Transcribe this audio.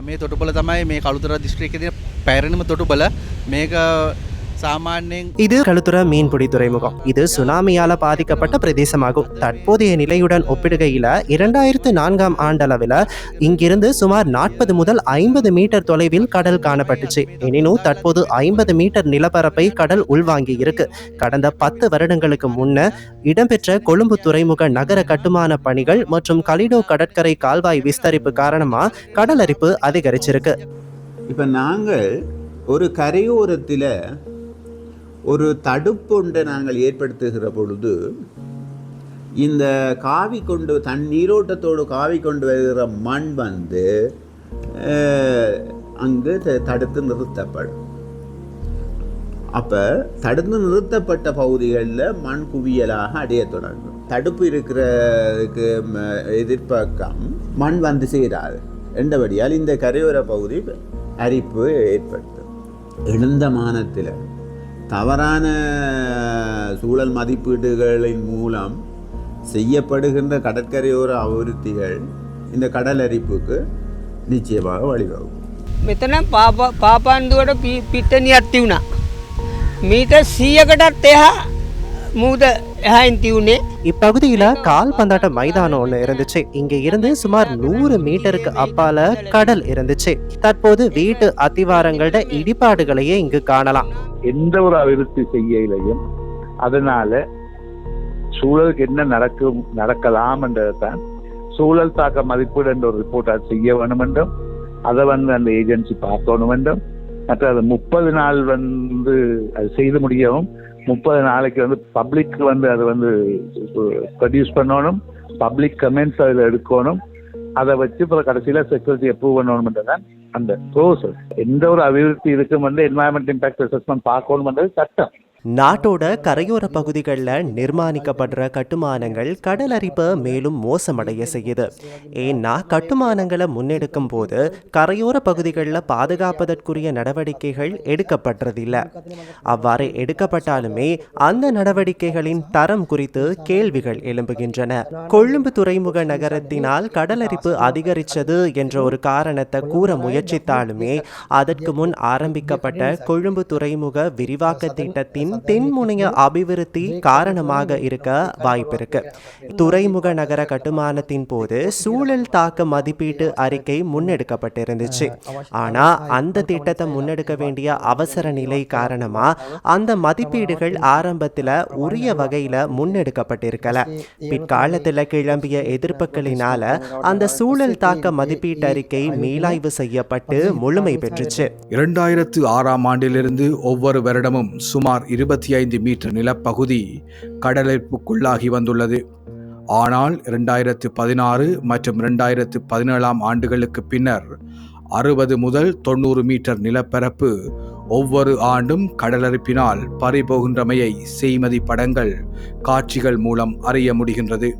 මේ තොටුපල තමයි මේ කළුතර දිස්ත්‍රික්කයේ තියෙන පැරණිම තොටුපල මේක இது களுத்துற மீன்பிடி துறைமுகம். இது சுனாமியால பாதிக்கப்பட்ட பிரதேசமாகும். தற்போதைய நிலையுடன் ஒப்பிடுகையில இரண்டாயிரத்து நான்காம் ஆண்டளவில் இங்கிருந்து சுமார் நாற்பது முதல் ஐம்பது மீட்டர் தொலைவில் கடல் காணப்பட்டுச்சு. எனினும் தற்போது ஐம்பது மீட்டர் நிலப்பரப்பை கடல் உள்வாங்கி இருக்கு கடந்த பத்து வருடங்களுக்கு முன்ன இடம்பெற்ற கொழும்பு துறைமுக நகர கட்டுமான பணிகள் மற்றும் கலிடோ கடற்கரை கால்வாய் விஸ்தரிப்பு காரணமா கடலரிப்பு அதிகரிச்சிருக்கு. இப்போ நாங்கள் ஒரு கரையோரத்தில் ஒரு தடுப்பொன்றை நாங்கள் ஏற்படுத்துகிற பொழுது இந்த காவி கொண்டு தன் நீரோட்டத்தோடு காவி கொண்டு வருகிற மண் வந்து அங்கு தடுத்து நிறுத்தப்படும். அப்போ தடுத்து நிறுத்தப்பட்ட பகுதிகளில் மண் குவியலாக அடைய தொடங்கும். தடுப்பு இருக்கிறதுக்கு எதிர்பார்க்கம் மண் வந்து சேராது. என்றபடியால் இந்த கரையோர பகுதி அரிப்பு ஏற்படுத்தும். எழுந்த மானத்தில். தவறான சூழல் மதிப்பீடுகளின் மூலம் செய்யப்படுகின்ற கடற்கரையோர அபிவிருத்திகள் இந்த கடல் அரிப்புக்கு நிச்சயமாக வழிவகுக்கும் මෙතන පාප පාපන්දුවට පි- පිට්ටනියක් තිවුණා. මීට සීයකටත් එහා මූද එහයින් තිවුණේ இப்பகுதியில கால் பந்தாட்ட மைதானம் ஒன்று இருந்துச்சு இங்க இருந்து சுமார் நூறு மீட்டருக்கு அப்பால கடல் இருந்துச்சு தற்போது வீட்டு அத்திவாரங்களோட இடிபாடுகளையே இங்கு காணலாம் எந்த ஒரு அபிவிருத்தி செய்யலையும் அதனால சூழலுக்கு என்ன நடக்கும் நடக்கலாம் என்றதான் சூழல் தாக்க மதிப்பீடு என்ற ஒரு ரிப்போர்ட் செய்ய வேணும் என்றும் அதை வந்து அந்த ஏஜென்சி பார்க்கணும் என்றும் மற்ற அது முப்பது நாள் வந்து அது செய்து முடியவும் முப்பது நாளைக்கு வந்து பப்ளிக் வந்து அது வந்து ப்ரொடியூஸ் பண்ணணும் பப்ளிக் கமெண்ட்ஸ் அதில் எடுக்கணும் அதை வச்சு இப்போ கடைசியில் செக்யூரிட்டி அப்ரூவ் தான் அந்த ப்ரோசஸ் எந்த ஒரு அபிவிருத்தி இருக்கும் வந்து என்வாயன்மெண்ட் இம்பாக்ட் அசஸ்மெண்ட் பார்க்கணும் சட்டம். நாட்டோட கரையோர பகுதிகளில் நிர்மாணிக்கப்படுற கட்டுமானங்கள் கடல் அரிப்பை மேலும் மோசமடைய செய்யுது. ஏன்னா கட்டுமானங்களை முன்னெடுக்கும் போது கரையோர பகுதிகளில் பாதுகாப்பதற்குரிய நடவடிக்கைகள் எடுக்கப்படுறதில்லை அவ்வாறு எடுக்கப்பட்டாலுமே அந்த நடவடிக்கைகளின் தரம் குறித்து கேள்விகள் எழும்புகின்றன. கொழும்பு துறைமுக நகரத்தினால் கடலரிப்பு அதிகரித்தது என்ற ஒரு காரணத்தை கூற முயற்சித்தாலுமே அதற்கு முன் ஆரம்பிக்கப்பட்ட கொழும்பு துறைமுக விரிவாக்க திட்டத்தின் தென்முனைய அபிவிருத்தி காரணமாக இருக்க வாய்ப்பிருக்கு. துறைமுக நகர கட்டுமானத்தின் போது சூழல் தாக்க மதிப்பீட்டு அறிக்கை முன்னெடுக்கப்பட்டிருந்துச்சு. ஆனா அந்த திட்டத்தை முன்னெடுக்க வேண்டிய அவசர நிலை காரணமா அந்த மதிப்பீடுகள் ஆரம்பத்துல உரிய வகையில முன்னெடுக்கப்பட்டிருக்கல. பிற்காலத்துல கிளம்பிய எதிர்ப்புகளினால அந்த சூழல் தாக்க மதிப்பீட்டு அறிக்கை மீளாய்வு செய்யப்பட்டு முழுமை பெற்றுச்சு. இரண்டாயிரத்து ஆறாம் ஆண்டிலிருந்து ஒவ்வொரு வருடமும் சுமார் இருபத்தி ஐந்து மீட்டர் நிலப்பகுதி கடலரிப்புக்குள்ளாகி வந்துள்ளது. ஆனால் இரண்டாயிரத்து பதினாறு மற்றும் இரண்டாயிரத்து பதினேழாம் ஆண்டுகளுக்கு பின்னர் அறுபது முதல் தொண்ணூறு மீட்டர் நிலப்பரப்பு ஒவ்வொரு ஆண்டும் கடலரிப்பினால் பறிபோகின்றமையை செய்மதி படங்கள் காட்சிகள் மூலம் அறிய முடிகின்றது.